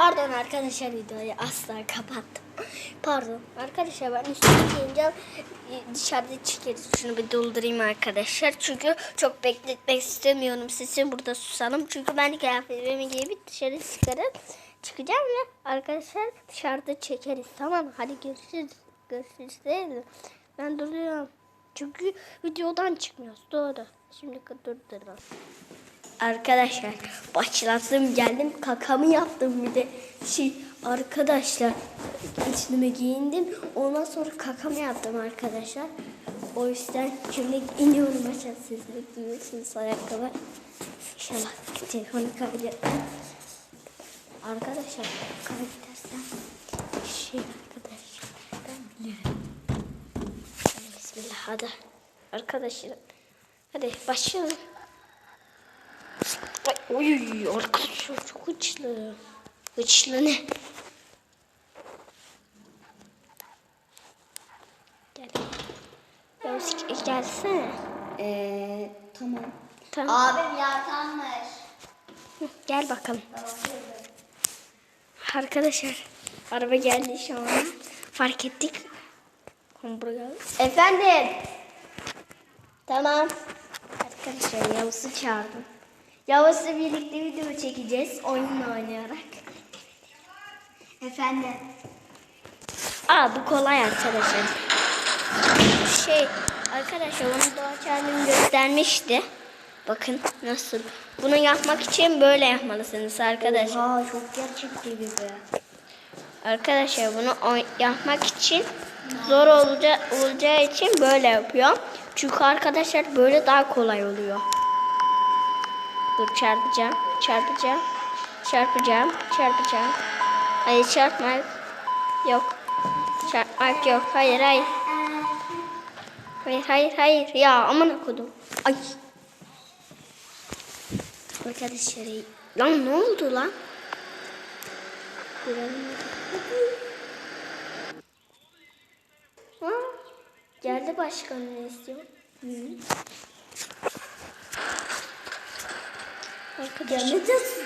Pardon arkadaşlar videoyu asla kapattım. Pardon arkadaşlar ben üstüne giyince e, dışarıda çıkarız. Şunu bir doldurayım arkadaşlar. Çünkü çok bekletmek istemiyorum sizi. Burada susalım. Çünkü ben kıyafetimi giyip dışarı çıkarım. Çıkacağım ve arkadaşlar dışarıda çekeriz. Tamam? Hadi görüşürüz. Görüşürüz değil mi? Ben duruyorum. Çünkü videodan çıkmıyoruz. Doğru. Şimdi durduralım. Arkadaşlar başlattım geldim kakamı yaptım bir de. Şey arkadaşlar üstüme giyindim. Ondan sonra kakamı yaptım arkadaşlar. O yüzden şimdi iniyorum aşağı sizleri duyuyorsunuz ayakkabı. İnşallah telefonu kaybetmem arkadaşlar kaybedersem şey arkadaşlar. Ben biliyorum. Bismillah hadi. Arkadaşlar hadi başlayalım Ay, oy arkadaşlar çok güçlü. Güçlü ne? Gel. Yavuz gelsene. Ee, tamam. Tamam. Abim yartanmış. Hı, Gel bakalım. Arkadaşlar araba geldi şu an. Fark ettik. Hamburger. Efendim. Tamam. Arkadaşlar Yavuz'u çağırdım. Yavuz'la birlikte video çekeceğiz oyun oynayarak. Efendim. Aa bu kolay arkadaşlar. Şey arkadaşlar onu Doğa Çağrı'nın göstermişti. Bakın nasıl. Bunu yapmak için böyle yapmalısınız arkadaşlar. Aa çok gerçekçi gibi. Arkadaşlar bunu yapmak için zor olacağı, olacağı için böyle yapıyor. Çünkü arkadaşlar böyle daha kolay oluyor. Dur çarpacağım, çarpacağım, çarpacağım, çarpacağım. Hayır çarpmak yok. Çarpmak yok. Hayır hayır. Hayır hayır hayır. Ya aman okudum. Ay. Arkadaşlar lan ne oldu lan? Ha, geldi başkan ne istiyor? Hı. Arkadaşlar. Ne taşıyacağız?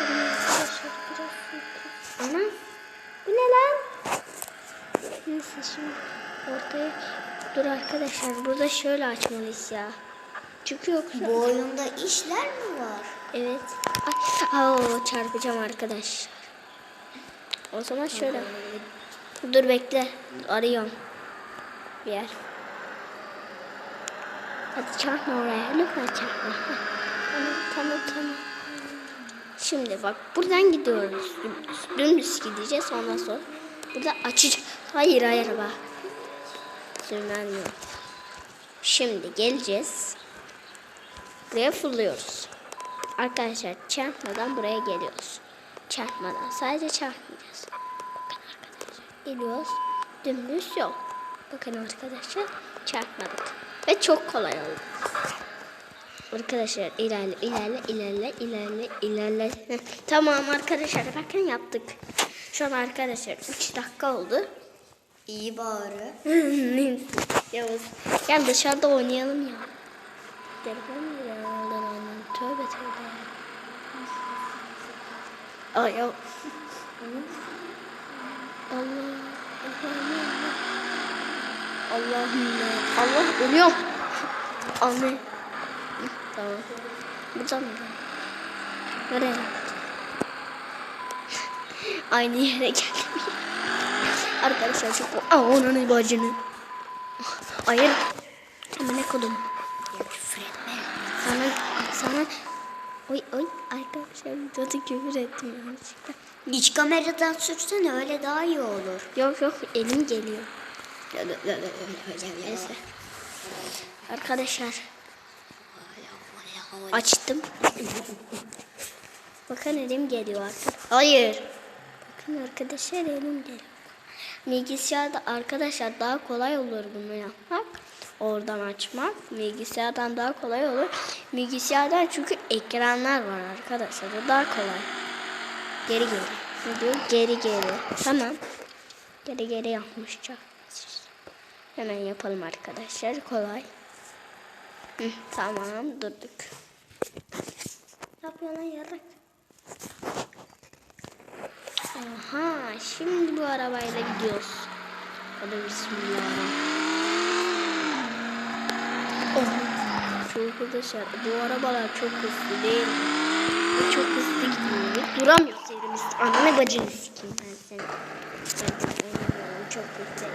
durun arkadaşlar, biraz bekleyin. Ana bu ne lan? Neyse şimdi ortaya dur arkadaşlar burada şöyle açmalıyız ya. Çünkü yoksa Bu oyunda işler mi var? evet. Ay, oo, çarpacağım arkadaşlar. O zaman şöyle. Dur bekle. Arıyorum. Bir yer. Hadi çarpma oraya. Lütfen çarpma. Tamam tamam. Şimdi bak buradan gidiyoruz. Dümdüz, dümdüz gideceğiz ondan sonra. Burada açacağız. Hayır hayır bak. Sürmenmiyor. Şimdi geleceğiz. Buraya fırlıyoruz. Arkadaşlar çarpmadan buraya geliyoruz. Çarpmadan sadece çarpmayacağız. Bakın arkadaşlar geliyoruz. Dümdüz yol. Bakın arkadaşlar çarpmadık. Ve çok kolay oldu. Arkadaşlar ilerle ilerle ilerle ilerle ilerle. Tamam arkadaşlar bakın yaptık. Şu an arkadaşlar 3 dakika oldu. İyi bari. Neyse. Yavuz. Gel dışarıda oynayalım ya. Allah'ım. Tövbe tövbe. Ay ya. Allah. Allah'ım. Allah ölüyorum. Anne. Tamam. Buradan mı? Nereye? Aynı yere geldim. Arkadaşlar çok... Aa onun bacını. Hayır. Ama ne kodum? Ya küfür etme. Sana, sana... Oy oy arkadaşlar videoda küfür ettim yanlışlıkla. İç kameradan sürsene öyle daha iyi olur. Yok yok elim geliyor. Neyse. Arkadaşlar açtım. Bakın elim geliyor artık. Hayır. Bakın arkadaşlar elim geliyor. Bilgisayarda arkadaşlar daha kolay olur bunu yapmak. Oradan açmak. Bilgisayardan daha kolay olur. Bilgisayardan çünkü ekranlar var arkadaşlar. O daha kolay. Geri geri. Ne diyor? Geri geri. Tamam. Geri geri yapmışça. Hemen yapalım arkadaşlar. Kolay. Hı, tamam durduk. Ne yapıyorsun lan yarrak? şimdi bu arabayla gidiyoruz. Hadi bismillahirrahmanirrahim. Oh, çok arkadaşlar bu arabalar çok hızlı değil mi? Bu çok hızlı gidiyor. Duramıyoruz yerimizde. Ananı bacını sikeyim ben seni. Ben çok hızlı.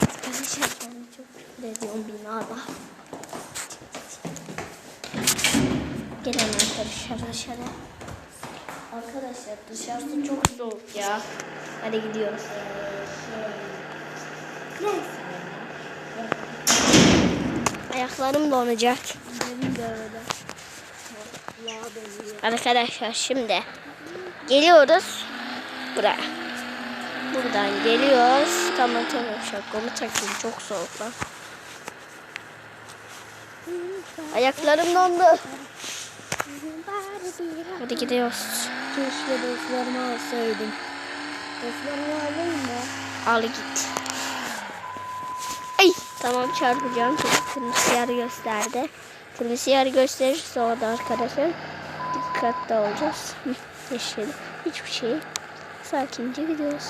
Arkadaşlar ben ediyorum binada. Gelin arkadaşlar dışarı. Arkadaşlar dışarısı çok soğuk ya. Hadi gidiyoruz. Ayaklarım donacak. Arkadaşlar şimdi geliyoruz buraya. Buradan geliyoruz. Tamam tamam şapkamı takayım çok soğuk lan. Ayaklarım dondu. Hadi gidiyoruz. Keşke dostlarımı alsaydım. Dostlarımı alayım mı? Al git. Ay tamam çarpacağım çünkü kırmızı yer gösterdi. Kırmızı yer gösterirse orada arkadaşlar dikkatli olacağız. Yeşil hiçbir şey. Sakince gidiyoruz.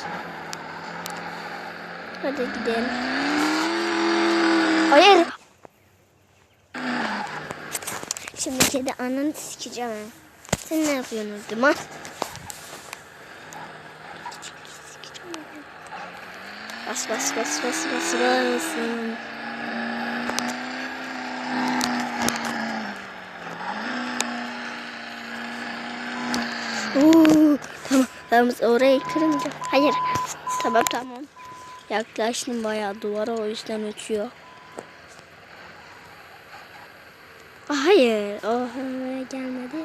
Hadi gidelim. Hayır. Şimdi kedi ananı sikeceğim. Sen ne yapıyorsun orada? Bas bas bas bas bas bas. Oo, tamam tamam orayı kırınca. Hayır. Tamam tamam. Yaklaştım bayağı duvara o yüzden uçuyor. Aa, Hayır. O oraya gelmedi.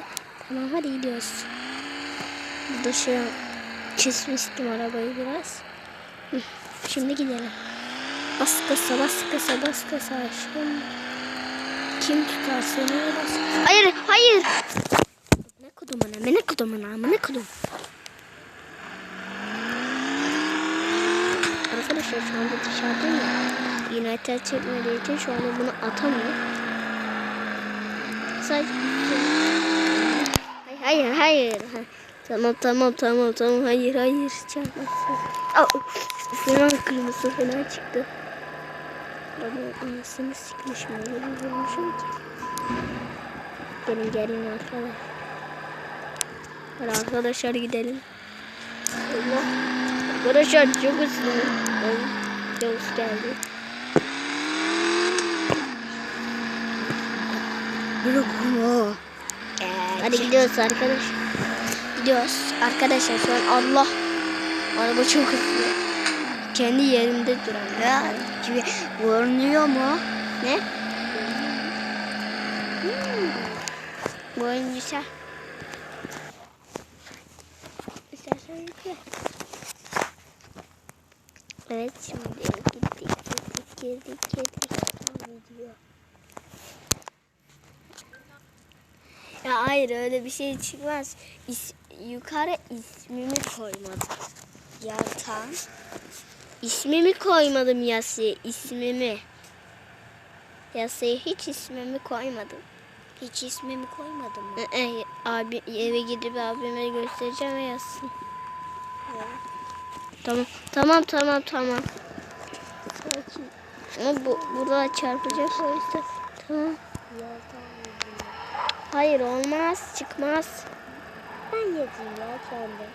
Tamam hadi gidiyoruz. Burada şu çizmiştim arabayı biraz. Şimdi gidelim. Bas kasa bas kasa bas kasa aşkım. Kim tutar seni bas. Hayır hayır. Ne kodum ana ne kodum ana ne kodum. Arkadaşlar şu anda dışarıdayım ya. United çekmediği için şu anda bunu atamıyor. Sadece... Hayır hayır hayır. Ha, Tamam tamam tamam tamam hayır hayır çarpmasın. Aa, fena kırmızı fena çıktı. Baba anasını sikmiş mi? Vurmuşum ki. Gelin gelin arkadaşlar. Hadi arkadaşlar gidelim. Allah. Arkadaşlar çok hızlı. Yavuz geldi. Bırakma. Hadi gidiyoruz arkadaş. Gidiyoruz. Arkadaşlar şu an Allah. Araba çok hızlı. Kendi yerinde duran. Ya gibi görünüyor mu? Ne? Hmm. Güzel. İstersen yükle. Evet şimdi gittik gittik girdik girdik. Tamam, Ya hayır öyle bir şey çıkmaz. İs, yukarı ismimi koymadım. Yatan. İsmimi koymadım yasaya ismimi. Yasaya hiç ismimi koymadım. Hiç ismimi koymadın mı? E, abi eve gidip abime göstereceğim ve yazsın. Tamam tamam tamam tamam. Sakin. Ama bu burada çarpacak o yüzden. Tamam. Hayır olmaz çıkmaz. Ben yazayım ya kendim.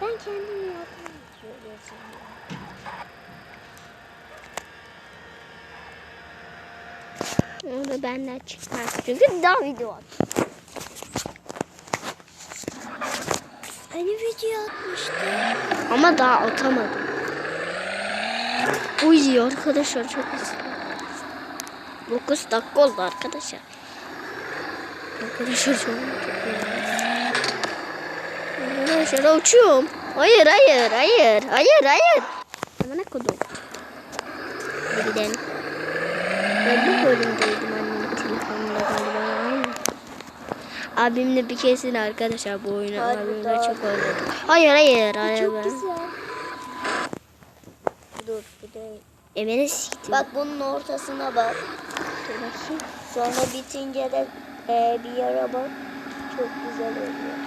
Ben kendim yazayım. Onu benden çıkmaz. Çünkü daha video at. Hani video atmıştım. Ama daha atamadım. Uy arkadaşlar çok hızlı. 9 dakika oldu arkadaşlar. Arkadaşlar çok Arkadaşlar uçuyorum. Hayır hayır hayır hayır hayır. Ne kodum. Gidelim. Ben bu bölümdeydim annemin telefonunda galiba. Abimle bir kesin arkadaşlar bu oyunu abimle çok oynadık. Hayır hayır hayır. Çok güzel. Dur bu değil. Emine siktim. Bak bunun ortasına bak. Sonra bitince de e, bir bak. Çok güzel oluyor.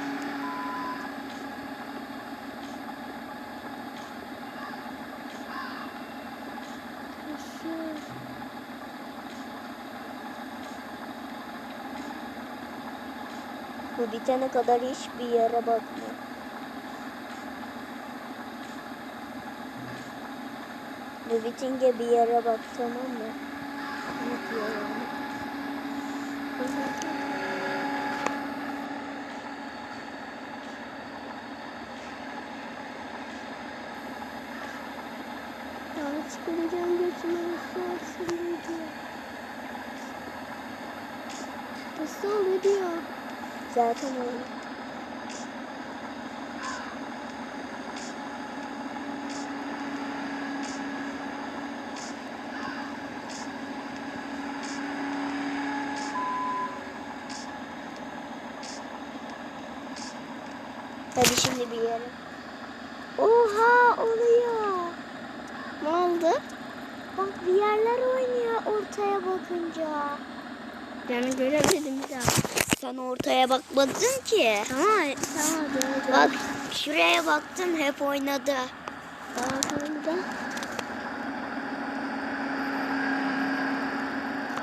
Bu bitene kadar hiçbir yere bakma. Bu bitince bir yere bak tamam mı? Daha çıkaracağım götüme nasıl olsun diyor. Nasıl olur diyor. Zaten öyle. Yere. Oha oluyor. Ne oldu? Bak bir yerler oynuyor ortaya bakınca. Yani göremedim bir daha. Sen ortaya bakmadın ki. Tamam tamam gördüm. Bak şuraya baktım hep oynadı.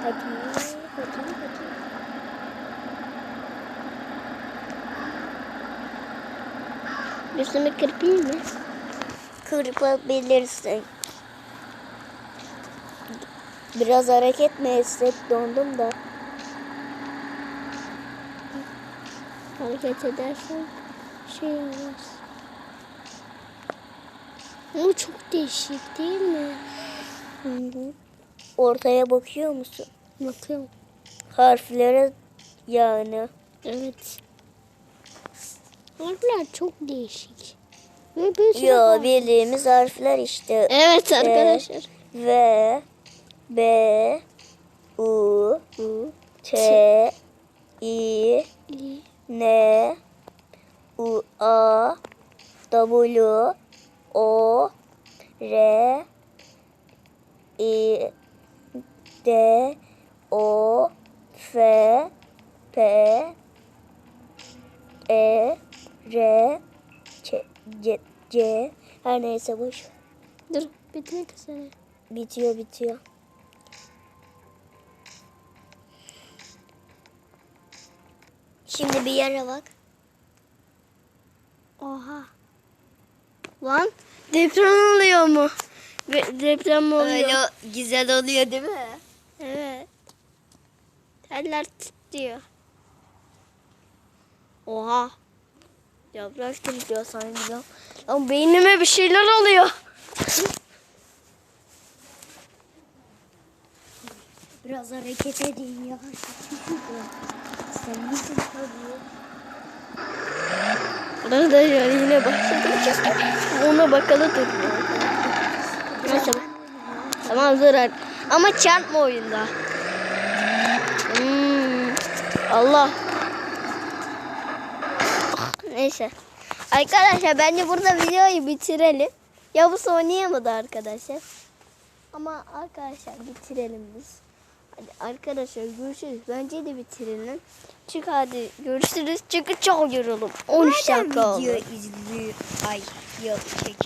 Hadi, hadi. Üstümü kırpayım mı? Kırpabilirsin. Biraz hareket mi etsek dondum da. Hareket edersen şey olmaz. Bu çok değişik değil mi? Hı hı. Ortaya bakıyor musun? Bakıyorum. Harflere yani. Evet. Harfler çok değişik. Ve bir sürü Yo bildiğimiz harfler işte. Evet arkadaşlar. V, B, U, U, T, I, I, N, U, A, W, O, R, I, D, O, F, P, E, R, C, C, C. Her neyse boş. Dur bitirmek üzere. Bitiyor bitiyor. Şimdi bir yere bak. Oha. Lan deprem oluyor mu? Deprem mi oluyor? Öyle güzel oluyor değil mi? Evet. Teller titriyor. Oha. Yaprak titriyor sanki. ya. Lan beynime bir şeyler oluyor. Biraz hareket edeyim ya. Sen misin tabii? Arkadaşlar yine başladık. Ona bakalım dur. Neyse. Tamam hadi. Ama çarpma oyunda. Hmm. Allah. Neyse. Arkadaşlar bence burada videoyu bitirelim. Yavuz oynayamadı arkadaşlar. Ama arkadaşlar bitirelim biz. Hadi arkadaşlar görüşürüz. Bence de bitirelim. Çık hadi görüşürüz. Çünkü çok yoruldum. 13 dakika oldu. izliyor? Ay yok çek.